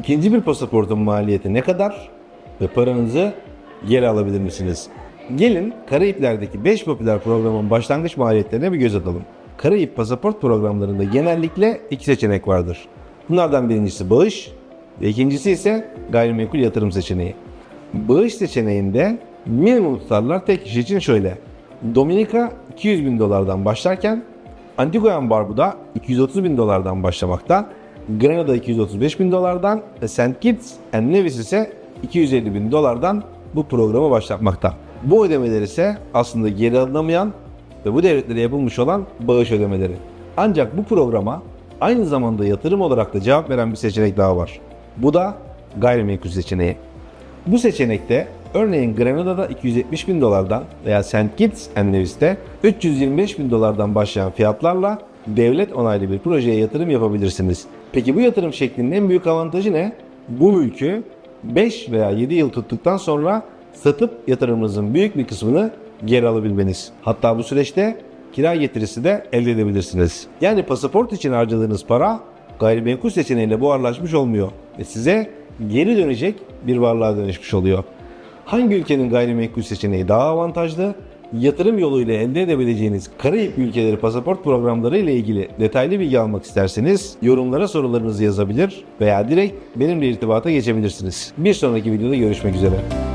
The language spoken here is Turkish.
İkinci bir pasaportun maliyeti ne kadar ve paranızı geri alabilir misiniz? Gelin Karayipler'deki 5 popüler programın başlangıç maliyetlerine bir göz atalım. Karayip pasaport programlarında genellikle iki seçenek vardır. Bunlardan birincisi bağış ve ikincisi ise gayrimenkul yatırım seçeneği. Bağış seçeneğinde minimum tutarlar tek kişi için şöyle. Dominika 200 bin dolardan başlarken Antigua and Barbuda 230 bin dolardan başlamakta, Grenada 235 bin dolardan ve St. Kitts and Nevis ise 250 bin dolardan bu programı başlatmakta. Bu ödemeler ise aslında geri alınamayan ve bu devletlere yapılmış olan bağış ödemeleri. Ancak bu programa aynı zamanda yatırım olarak da cevap veren bir seçenek daha var. Bu da gayrimenkul seçeneği. Bu seçenekte örneğin Grenada'da 270 bin dolardan veya St. Kitts and Nevis'te 325 bin dolardan başlayan fiyatlarla devlet onaylı bir projeye yatırım yapabilirsiniz. Peki bu yatırım şeklinin en büyük avantajı ne? Bu mülkü 5 veya 7 yıl tuttuktan sonra satıp yatırımınızın büyük bir kısmını geri alabilmeniz. Hatta bu süreçte kira getirisi de elde edebilirsiniz. Yani pasaport için harcadığınız para gayrimenkul seçeneğiyle buharlaşmış olmuyor ve size geri dönecek bir varlığa dönüşmüş oluyor. Hangi ülkenin gayrimenkul seçeneği daha avantajlı? Yatırım yoluyla elde edebileceğiniz Karayip ülkeleri pasaport programları ile ilgili detaylı bilgi almak isterseniz yorumlara sorularınızı yazabilir veya direkt benimle irtibata geçebilirsiniz. Bir sonraki videoda görüşmek üzere.